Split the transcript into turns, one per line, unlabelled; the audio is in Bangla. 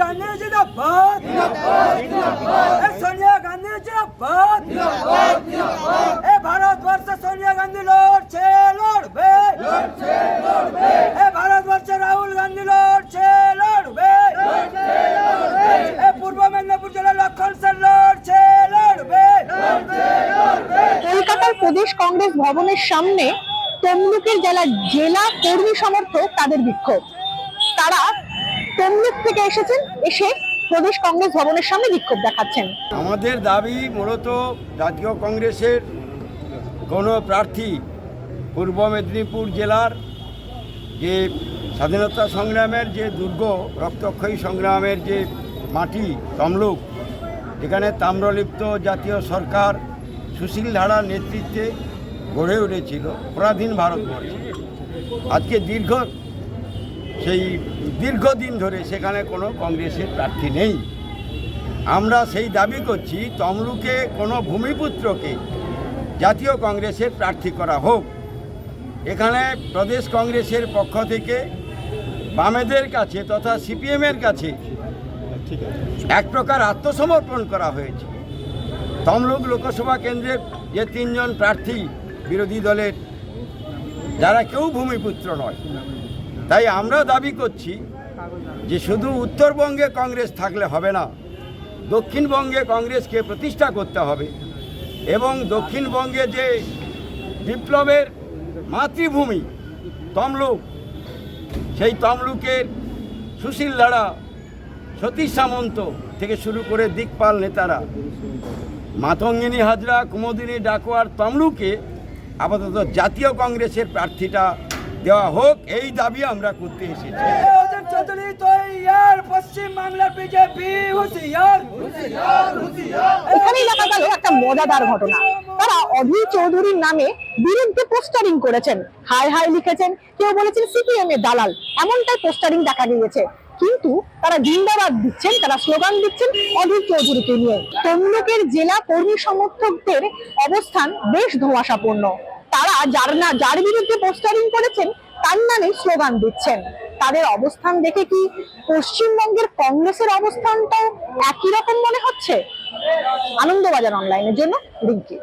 গান্ধী জিন্দাবাদ এ সোনিয়া গান্ধী জিন্দাবাদ এ ভারতবর্ষে সোনিয়া গান্ধী লড়ছে লড়বে। এ ভারতবর্ষে রাহুল গান্ধী লড়ছে লড়বে। এ পূর্ব মেদিনীপুর জেলা লক্ষণ সেন লড়ছে লড়বে।
কলকাতার প্রদেশ কংগ্রেস ভবনের সামনে তমলুকের জেলা জেলা কর্মী সমর্থক তাদের বিক্ষোভ। তারা তমলুক থেকে এসেছেন, এসে প্রদেশ কংগ্রেস ভবনের সামনে বিক্ষোভ দেখাচ্ছেন।
আমাদের দাবি মূলত জাতীয় কংগ্রেসের কোনো প্রার্থী পূর্ব মেদিনীপুর জেলার যে স্বাধীনতা সংগ্রামের যে দুর্গ, রক্তক্ষয়ী সংগ্রামের যে মাটি, তমলুক যেখানে তাম্রলিপ্ত জাতীয় সরকার সুশীল ধারার নেতৃত্বে গড়ে উঠেছিল, পরাধীন ভারতবর্ষে। আজকে দীর্ঘ সেই দীর্ঘদিন ধরে সেখানে কোনো কংগ্রেসের প্রার্থী নেই। আমরা সেই দাবি করছি তমলুকে কোনো ভূমিপুত্রকে জাতীয় কংগ্রেসের প্রার্থী করা হোক। এখানে প্রদেশ কংগ্রেসের পক্ষ থেকে বামেদের কাছে তথা সিপিএমের কাছে এক প্রকার আত্মসমর্পণ করা হয়েছে। তমলুক লোকসভা কেন্দ্রের যে তিনজন প্রার্থী বিরোধী দলের যারা কেউ ভূমিপুত্র নয় তাই আমরা দাবি করছি যে শুধু উত্তরবঙ্গে কংগ্রেস থাকলে হবে না, দক্ষিণবঙ্গে কংগ্রেসকে প্রতিষ্ঠা করতে হবে এবং দক্ষিণবঙ্গে যে বিপ্লবের মাতৃভূমি তমলুক, সেই তমলুকের সুশীল লাড়া সতীশ সামন্ত থেকে শুরু করে দিকপাল নেতারা, মাতঙ্গিনী হাজরা, কুমোদিনী ডাকুয়ার তমলুকে আপাতত জাতীয় কংগ্রেসের প্রার্থীটা দেওয়া হোক এই দাবি আমরা করতে এসেছি।
এখানেই দেখা গেল একটা মজাদার ঘটনা। তারা অধীর চৌধুরীর নামে বিরুদ্ধে পোস্টারিং করেছেন। হাই হাই লিখেছেন কেউ বলেছেন সিপিএম এর দালাল। এমনটাই পোস্টারিং দেখা গিয়েছে। কিন্তু তারা জিন্দাবাদ দিচ্ছেন তারা স্লোগান দিচ্ছেন অধীর চৌধুরীকে নিয়ে। তমলুকের জেলা কর্মী সমর্থকদের অবস্থান বেশ ধোঁয়াশাপূর্ণ। তারা যার না, যার বিরুদ্ধে পোস্টারিং করেছেন, তার নামে স্লোগান দিচ্ছেন। তাদের অবস্থান দেখে কি পশ্চিমবঙ্গের কংগ্রেসের অবস্থানটাও একই রকম মনে হচ্ছে? আনন্দবাজার অনলাইনের জন্য, রিঙ্কি।